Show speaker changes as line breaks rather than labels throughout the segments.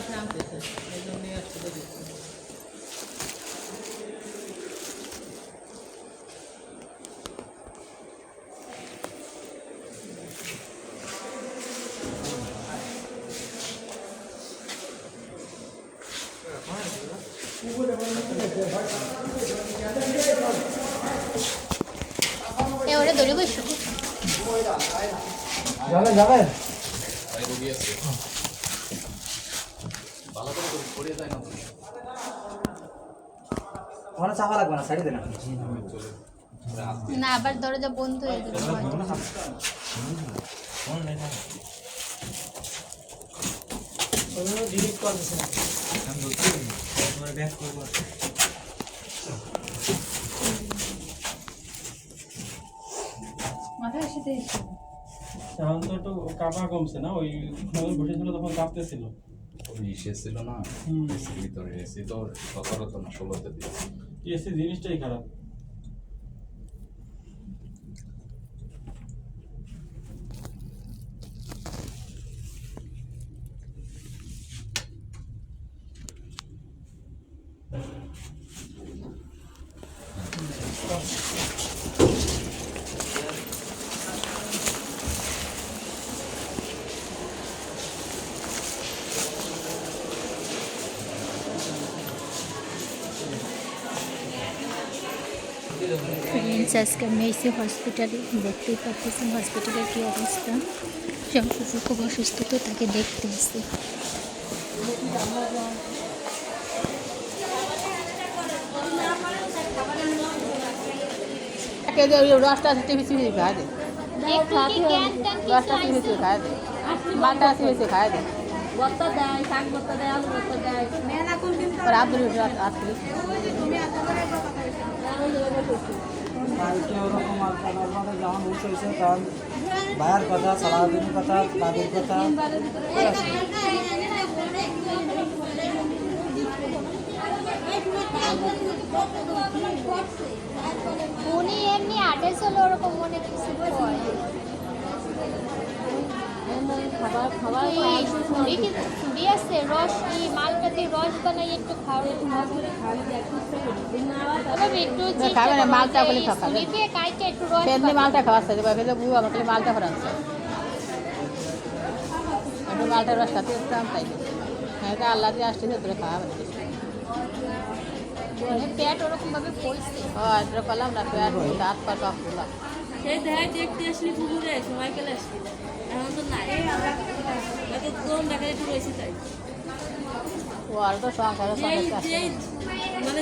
আসলে আনতেছে এই জন্য নিয়ে আসতে দিচ্ছে
এ ওরে দড়ি বসো।
যাবেন যাবেন ওখানে চাপা লাগবে না সাইডে দেন
না। আবার দরজা বন্ধ হয়ে যাবে।
ডিলিট করতেছে না
মাথায় সাথে
এখন তো একটু কাঁপা কমছে না? ওই যখন বসেছিল তখন কাঁপতেছিল।
ইসে ছিল না এসির ভিতরে এসি তো সতেরো তো না ষোলোতে দিয়েছে
এসি জিনিসটাই খারাপ
ফ্রেন্ডস আজকে আমি এসে হসপিটালে দেখতেই পাচ্ছেন হসপিটালের কী অবস্থা। শঙ্কু খুব অসুস্থ তো তাকে দেখতে এসে।
রসটা টিভি সিভি খায় দে। রসটা টিভি সিভি খায় দে। মালটা সিভি সিভি খায় দে।
ভর্তা দেয় শাক ভর্তা দেয় আলু ভর্তা দেয়।
আব্দুল
কালকে ওরকম নর্মালে যখন উঠ হয়েছে তখন ভাইয়ার কথা সালাউদ্দিনের কথা দাদুর কথা।
উনি এমনি আদেশ হলো ওরকম মনে কিছু
খাবার খাবার
এই আছে রস কি মালটা দিয়ে রস বানাই একটু খাওয়ার একটু
না, খাবে না, মালটা বলে খাবে।
ছুরি দিয়ে কাইটে একটু রস
মালটা খাওয়াচ্ছে যে বাকি বউ আমাকে মালটা ফরাচ্ছে একটু মালটা রস খাতে ইসলাম তাই হ্যাঁ আল্লাহ দিয়ে আসছে তোরে খাওয়াবে
মানে পেট ওরকম পড়ছে
হ্যাঁ এটা না পেট দাঁত পা টক দিলাম।
সেই দেখায় দেখতে আসলি পুকুরে সময় পেলে আসলি। এখন তো নাই। এত দম দেখা একটু রয়েছে তাই।
ও আর তো সংসারের
যেই
সঙ্গে
মানে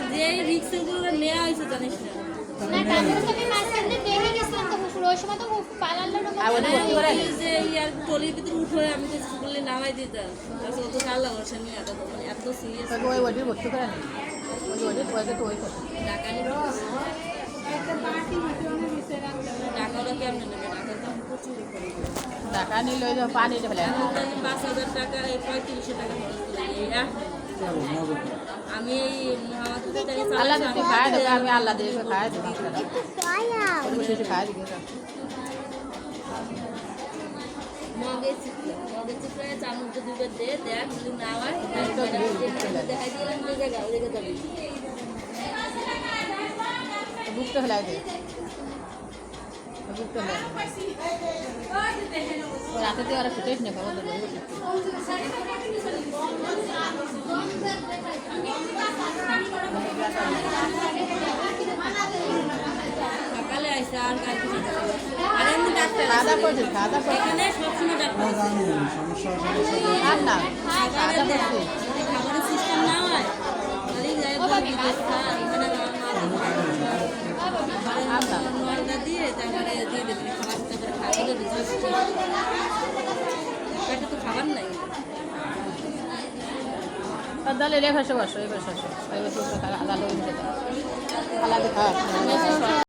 রিক্সের নেওয়া হয়েছে জানিস না।
না তাদের আমি মাঝখানে দেখে গেছিলাম তো পুকুর ওই সময় তো পালাল্লার
আর ওটা ভর্তি করে।
এই যে ইয়ার টলির ভিতরে উঠে আমি তো স্কুলে নামাই দিতাম। তারপর অত কাল লাগছে এত মানে এত সিরিয়াস
ওই ওটি ভর্তি করে
টাকা কেমন নেবে টাকা
নিলে পানি
পাঁচ হাজার টাকা পঁয়ত্রিশশো টাকা আমি এই
আল্লাহ আমি দিয়ে
চিপড়ে চামচ দুটো দে, দেখ না হয়।
বুকটা ফেলাই দে বুকটা ফেলাই রাতে দিয়ে ওরা ফুটেছ না খবর
সকালে আইসে আর ডাক্তার আছে।
সমস্যা সমস্যা
আর না
না হয় তাহলে
রেখে বসো বসে ওই বসে। আলাদা আলাদা খাওয়া।